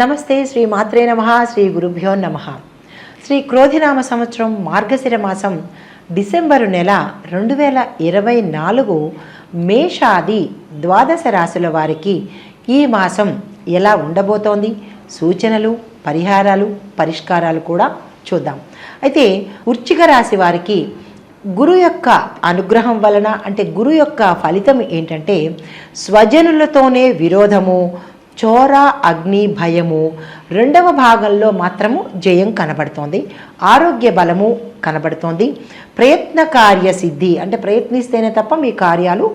నమస్తే శ్రీ మాత్రే నమ శ్రీ గురుభ్యో నమ. శ్రీ క్రోధినామ సంవత్సరం మార్గశిర మాసం డిసెంబరు నెల రెండు వేల ఇరవై నాలుగు మేషాది ద్వాదశ రాశుల వారికి ఈ మాసం ఎలా ఉండబోతోంది? సూచనలు పరిహారాలు పరిష్కారాలు కూడా చూద్దాం. అయితే వృచ్చిక రాశి వారికి గురు యొక్క అనుగ్రహం వలన అంటే గురు యొక్క ఫలితం ఏంటంటే స్వజనులతోనే విరోధము చోర అగ్ని భయము రెండవ భాగంలో మాత్రము జయం కనబడుతోంది. ఆరోగ్య బలము కనబడుతోంది. ప్రయత్న కార్య సిద్ధి అంటే ప్రయత్నిస్తేనే తప్ప మీ కార్యాలు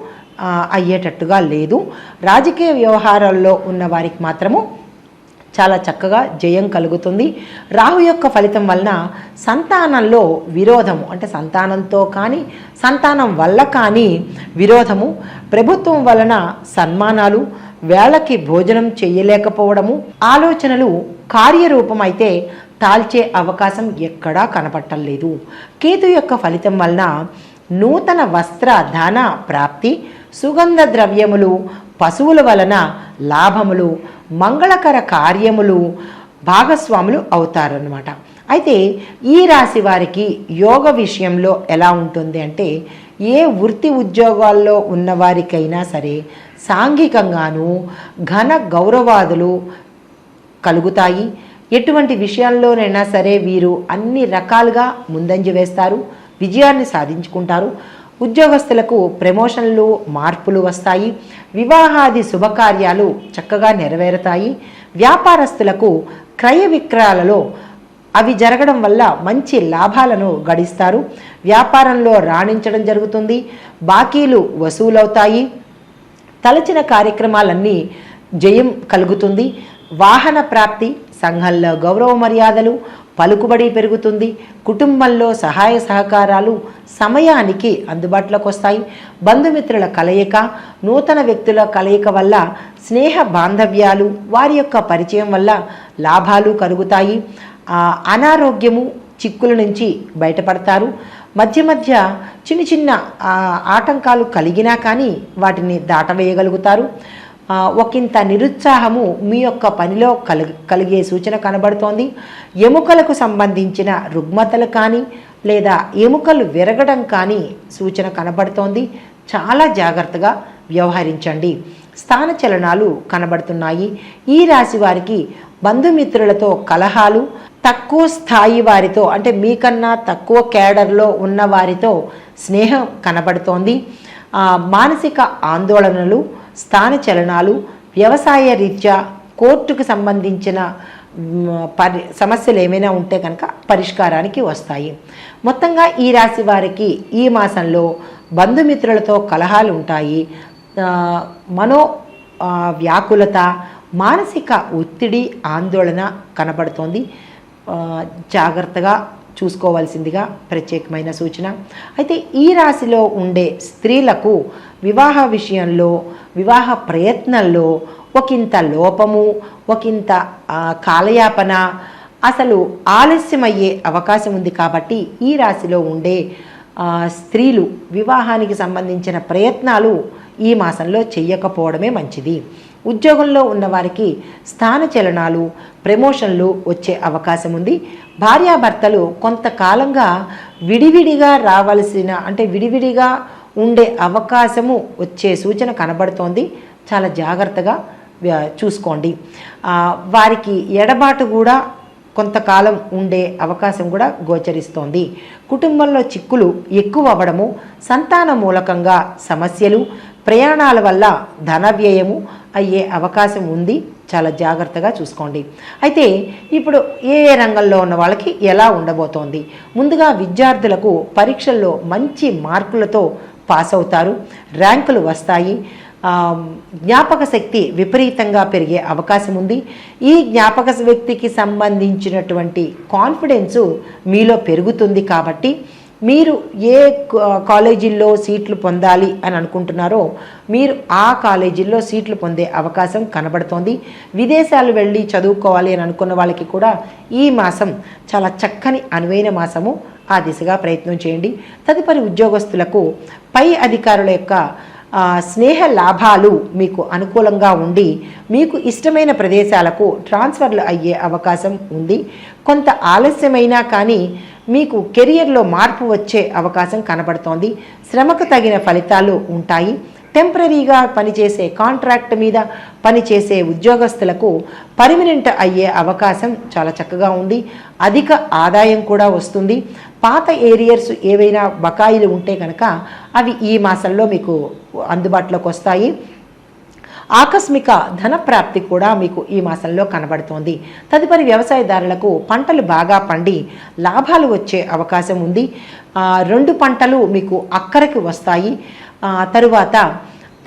అయ్యేటట్టుగా లేదు. రాజకీయ వ్యవహారాల్లో ఉన్న వారికి మాత్రము చాలా చక్కగా జయం కలుగుతుంది. రాహు యొక్క ఫలితం వలన సంతానంలో విరోధము అంటే సంతానంతో కానీ సంతానం వల్ల కానీ విరోధము. ప్రభుత్వం వలన సన్మానాలు వేళకి భోజనం చేయలేకపోవడము ఆలోచనలు కార్యరూపం అయితే తాల్చే అవకాశం ఎక్కడా కనపట్టలేదు కేతు యొక్క ఫలితం వలన నూతన వస్త్ర ధన ప్రాప్తి సుగంధ ద్రవ్యములు పశువుల వలన లాభములు మంగళకర కార్యములు భాగస్వాములు అవుతారనమాట అయితే ఈ రాశి వారికి యోగ విషయంలో ఎలా ఉంటుంది అంటే ఏ వృత్తి ఉద్యోగాల్లో ఉన్నవారికైనా సరే సాంఘికంగాను ఘన గౌరవాదులు కలుగుతాయి. ఎటువంటి విషయాల్లోనైనా సరే వీరు అన్ని రకాలుగా ముందంజ వేస్తారు విజయాన్ని సాధించుకుంటారు. ఉద్యోగస్తులకు ప్రమోషన్లు మార్పులు వస్తాయి. వివాహాది శుభకార్యాలు చక్కగా నెరవేరుతాయి. వ్యాపారస్తులకు క్రయ విక్రయాలలో అవి జరగడం వల్ల మంచి లాభాలను గడిస్తారు. వ్యాపారంలో రాణించడం జరుగుతుంది. బాకీలు వసూలవుతాయి. తలచిన కార్యక్రమాలన్నీ జయం కలుగుతుంది. వాహన ప్రాప్తి సంఘంలో గౌరవ మర్యాదలు పలుకుబడి పెరుగుతుంది. కుటుంబంలో సహాయ సహకారాలు సమయానికి అందుబాటులోకి వస్తాయి. బంధుమిత్రుల కలయిక నూతన వ్యక్తుల కలయిక వల్ల స్నేహ బాంధవ్యాలు వారి యొక్క పరిచయం వల్ల లాభాలు కలుగుతాయి. అనారోగ్యము చిక్కుల నుంచి బయటపడతారు. మధ్య మధ్య చిన్న చిన్న ఆటంకాలు కలిగినా కానీ వాటిని దాటవేయగలుగుతారు. ఒకంత నిరుత్సాహము మీ యొక్క పనిలో కలి కలిగే సూచన కనబడుతోంది. ఎముకలకు సంబంధించిన రుగ్మతలు కానీ లేదా ఎముకలు విరగడం కానీ సూచన కనబడుతోంది. చాలా జాగ్రత్తగా వ్యవహరించండి. స్థాన చలనాలు కనబడుతున్నాయి. ఈ రాశి వారికి బంధుమిత్రులతో కలహాలు తక్కువ స్థాయి వారితో అంటే మీకన్నా తక్కువ కేడర్లో ఉన్న వారితో స్నేహం కనబడుతోంది. మానసిక ఆందోళనలు స్థాన చలనాలు వ్యవసాయ రీత్యా కోర్టుకు సంబంధించిన పరి సమస్యలు ఏమైనా ఉంటే కనుక పరిష్కారానికి వస్తాయి. మొత్తంగా ఈ రాశి వారికి ఈ మాసంలో బంధుమిత్రులతో కలహాలు ఉంటాయి. మనో వ్యాకులత మానసిక ఒత్తిడి ఆందోళన కనబడుతోంది. జాగ్రత్తగా చూసుకోవాల్సిందిగా ప్రత్యేకమైన సూచన. అయితే ఈ రాశిలో ఉండే స్త్రీలకు వివాహ విషయంలో వివాహ ప్రయత్నంలో ఒకంత లోపము ఒకంత కాలయాపన అసలు ఆలస్యమయ్యే అవకాశం ఉంది కాబట్టి ఈ రాశిలో ఉండే స్త్రీలు వివాహానికి సంబంధించిన ప్రయత్నాలు ఈ మాసంలో చేయకపోవడమే మంచిది. ఉద్యోగంలో ఉన్నవారికి స్థాన చలనాలు ప్రమోషన్లు వచ్చే అవకాశం ఉంది భార్యాభర్తలు కొంతకాలంగా విడివిడిగా రావాల్సిన అంటే విడివిడిగా ఉండే అవకాశము వచ్చే సూచన కనబడుతోంది. చాలా జాగ్రత్తగా చూసుకోండి. వారికి ఎడబాటు కూడా కొంతకాలం ఉండే అవకాశం కూడా గోచరిస్తోంది. కుటుంబంలో చిక్కులు ఎక్కువ అవ్వడము సంతాన మూలకంగా సమస్యలు ప్రయాణాల వల్ల ధన వ్యయము అయ్యే అవకాశం ఉంది. చాలా జాగ్రత్తగా చూసుకోండి. అయితే ఇప్పుడు ఏ ఏ రంగంలో ఉన్న వాళ్ళకి ఎలా ఉండబోతోంది? ముందుగా విద్యార్థులకు పరీక్షల్లో మంచి మార్కులతో పాస్ అవుతారు. ర్యాంకులు వస్తాయి. జ్ఞాపక శక్తి విపరీతంగా పెరిగే అవకాశం ఉంది. ఈ జ్ఞాపక వ్యక్తికి సంబంధించినటువంటి కాన్ఫిడెన్సు మీలో పెరుగుతుంది కాబట్టి మీరు ఏ కాలేజీల్లో సీట్లు పొందాలి అని అనుకుంటున్నారో మీరు ఆ కాలేజీల్లో సీట్లు పొందే అవకాశం కనబడుతోంది. విదేశాలు వెళ్ళి చదువుకోవాలి అని అనుకున్న వాళ్ళకి కూడా ఈ మాసం చాలా చక్కని అనువైన మాసము. ఆ దిశగా ప్రయత్నం చేయండి. తదుపరి ఉద్యోగస్తులకు పై అధికారుల యొక్క స్నేహ లాభాలు మీకు అనుకూలంగా ఉండి మీకు ఇష్టమైన ప్రదేశాలకు ట్రాన్స్ఫర్లు అయ్యే అవకాశం ఉంది. కొంత ఆలస్యమైనా కానీ మీకు కెరియర్లో మార్పు వచ్చే అవకాశం కనబడుతోంది. శ్రమకు తగిన ఫలితాలు ఉంటాయి. టెంపరీగా పనిచేసే కాంట్రాక్ట్ మీద పనిచేసే ఉద్యోగస్తులకు పర్మినెంట్ అయ్యే అవకాశం చాలా చక్కగా ఉంది. అధిక ఆదాయం కూడా వస్తుంది. పాత ఏరియర్స్ ఏవైనా బకాయిలు ఉంటే కనుక అవి ఈ మాసంలో మీకు అందుబాటులోకి వస్తాయి. ఆకస్మిక ధన ప్రాప్తి కూడా మీకు ఈ మాసంలో కనబడుతోంది. తదుపరి వ్యవసాయదారులకు పంటలు బాగా పండి లాభాలు వచ్చే అవకాశం ఉంది. రెండు పంటలు మీకు అక్కరకు వస్తాయి. తరువాత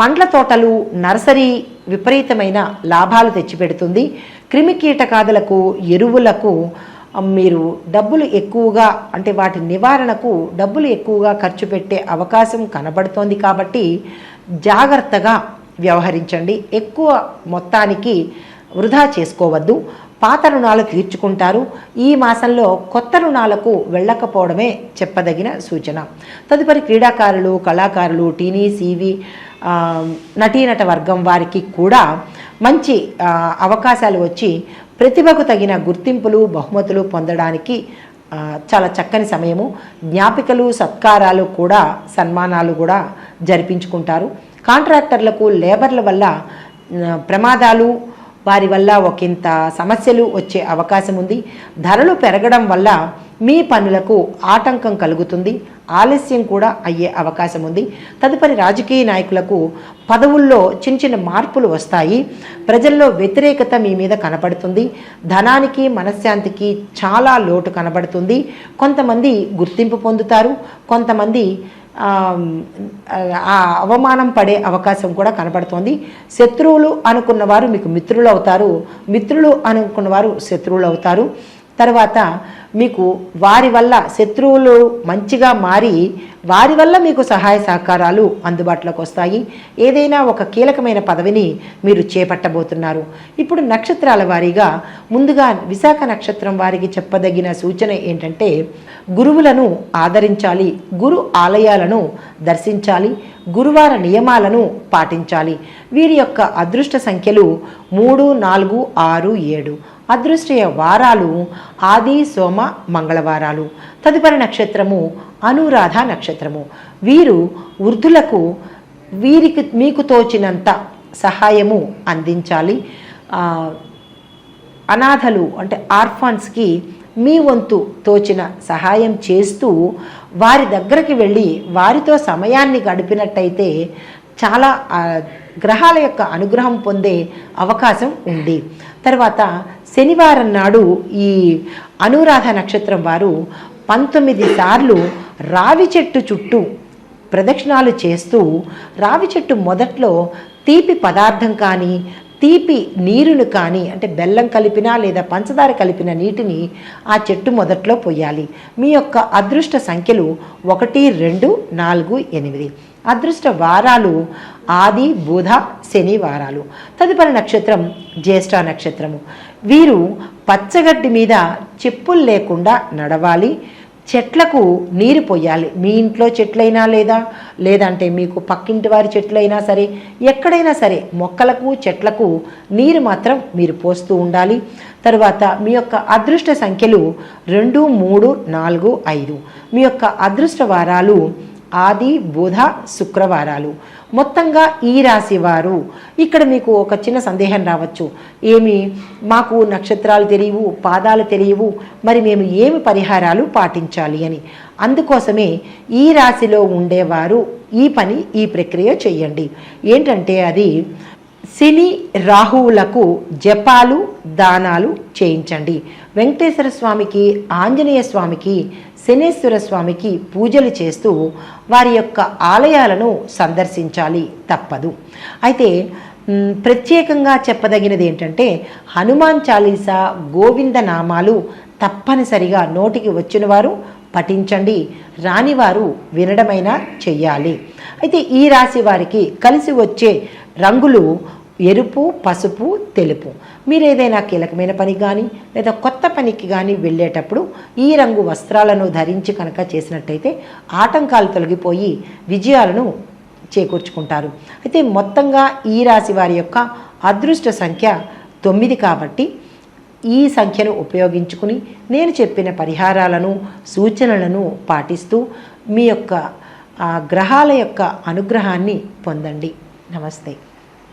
పండ్ల తోటలు నర్సరీ విపరీతమైన లాభాలు తెచ్చిపెడుతుంది. క్రిమి కీటకాదులకు ఎరువులకు మీరు డబ్బులు ఎక్కువగా అంటే వాటి నివారణకు డబ్బులు ఎక్కువగా ఖర్చు పెట్టే అవకాశం కనబడుతోంది కాబట్టి జాగ్రత్తగా వ్యవహరించండి. ఎక్కువ మొత్తానికి వృధా చేసుకోవద్దు. పాత రుణాలు తీర్చుకుంటారు. ఈ మాసంలో కొత్త రుణాలకు వెళ్ళకపోవడమే చెప్పదగిన సూచన. తదుపరి క్రీడాకారులు కళాకారులు టీనీ సీవీ నటీనట వర్గం వారికి కూడా మంచి అవకాశాలు వచ్చి ప్రతిభకు తగిన గుర్తింపులు బహుమతులు పొందడానికి చాలా చక్కని సమయము. జ్ఞాపికలు సత్కారాలు కూడా సన్మానాలు కూడా జరిపించుకుంటారు. కాంట్రాక్టర్లకు లేబర్ల వల్ల ప్రమాదాలు వారి వల్ల ఒకంత సమస్యలు వచ్చే అవకాశం ఉంది. ధరలు పెరగడం వల్ల మీ పనులకు ఆటంకం కలుగుతుంది. ఆలస్యం కూడా అయ్యే అవకాశం ఉంది. తదుపరి రాజకీయ నాయకులకు పదవుల్లో చిన్న చిన్న మార్పులు వస్తాయి. ప్రజల్లో వ్యతిరేకత మీ మీద కనపడుతుంది. ధనానికి మనశ్శాంతికి చాలా లోటు కనబడుతుంది. కొంతమంది గుర్తింపు పొందుతారు. కొంతమంది ఆ, అవమానం పడే అవకాశం కూడా కనబడుతోంది. శత్రువులు అనుకున్న వారు మీకు మిత్రులు అవుతారు. మిత్రులు అనుకున్న వారు శత్రువులు అవుతారు. తర్వాత మీకు వారి వల్ల శత్రువులు మంచిగా మారి వారి వల్ల మీకు సహాయ సహకారాలు అందుబాటులోకి వస్తాయి. ఏదైనా ఒక కీలకమైన పదవిని మీరు చేపట్టబోతున్నారు. ఇప్పుడు నక్షత్రాల వారీగా ముందుగా విశాఖ నక్షత్రం వారికి చెప్పదగిన సూచన ఏంటంటే గురువులను ఆదరించాలి గురు ఆలయాలను దర్శించాలి గురువార నియమాలను పాటించాలి. వీరి యొక్క అదృష్ట సంఖ్యలు మూడు నాలుగు ఆరు ఏడు. అదృష్టయ వారాలు ఆది సోమ మంగళవారాలు. తదుపరి నక్షత్రము అనురాధ నక్షత్రము. వీరు వృద్ధులకు వీరికి మీకు తోచినంత సహాయము అందించాలి. అనాథలు అంటే ఆర్ఫాన్స్కి మీ వంతు తోచిన సహాయం చేస్తూ వారి దగ్గరికి వెళ్ళి వారితో సమయాన్ని గడిపినట్టయితే చాలా గ్రహాల యొక్క అనుగ్రహం పొందే అవకాశం ఉంది. తర్వాత శనివారం నాడు ఈ అనురాధ నక్షత్రం వారు పంతొమ్మిది సార్లు రావి చెట్టు చుట్టూ ప్రదక్షిణాలు చేస్తూ రావి చెట్టు మొదట్లో తీపి పదార్థం కానీ తీపి నీరును కానీ అంటే బెల్లం కలిపిన లేదా పంచదార కలిపిన నీటిని ఆ చెట్టు మొదట్లో పోయాలి. మీ యొక్క అదృష్ట సంఖ్యలు ఒకటి రెండు నాలుగు ఎనిమిది. అదృష్ట వారాలు ఆది బుధ శని వారాలు. తదుపరి నక్షత్రం జ్యేష్ఠ నక్షత్రము. వీరు పచ్చగడ్డి మీద చెప్పులు లేకుండా నడవాలి. చెట్లకు నీరు పోయాలి. మీ ఇంట్లో చెట్లైనా లేదా లేదంటే మీకు పక్కింటి వారి చెట్లైనా సరే ఎక్కడైనా సరే మొక్కలకు చెట్లకు నీరు మాత్రం మీరు పోస్తూ ఉండాలి. తరువాత మీ యొక్క అదృష్ట సంఖ్యలు రెండు మూడు నాలుగు ఐదు. మీ యొక్క అదృష్ట వారాలు ఆది బుధ శుక్రవారాలు. మొత్తంగా ఈ రాశి వారు ఇక్కడ మీకు ఒక చిన్న సందేహం రావచ్చు. ఏమి? మాకు నక్షత్రాలు తెలియవు పాదాలు తెలియవు మరి మేము ఏమి పరిహారాలు పాటించాలి అని. అందుకోసమే ఈ రాశిలో ఉండేవారు ఈ పని ఈ ప్రక్రియ చేయండి. ఏంటంటే అది శని రాహువులకు జపాలు దానాలు చేయించండి. వెంకటేశ్వర స్వామికి ఆంజనేయ స్వామికి శనేశ్వర స్వామికి పూజలు చేస్తూ వారి యొక్క ఆలయాలను సందర్శించాలి తప్పదు. అయితే ప్రత్యేకంగా చెప్పదగినది ఏంటంటే హనుమాన్ చాలీసా గోవింద నామాలు తప్పనిసరిగా నోటికి వచ్చిన వారు పఠించండి. రానివారు వినడమైనా చెయ్యాలి. అయితే ఈ రాశి వారికి కలిసి వచ్చే రంగులు ఎరుపు పసుపు తెలుపు. మీరు ఏదైనా కీలకమైన పని కానీ లేదా కొత్త పనికి కానీ వెళ్ళేటప్పుడు ఈ రంగు వస్త్రాలను ధరించి కనుక చేసినట్టయితే ఆటంకాలు తొలగిపోయి విజయాలను చేకూర్చుకుంటారు. అయితే మొత్తంగా ఈ రాశి వారి యొక్క అదృష్ట సంఖ్య తొమ్మిది కాబట్టి ఈ సంఖ్యను ఉపయోగించుకుని నేను చెప్పిన పరిహారాలను సూచనలను పాటిస్తూ మీ యొక్క ఆ, గ్రహాల యొక్క అనుగ్రహాన్ని పొందండి. నమస్తే.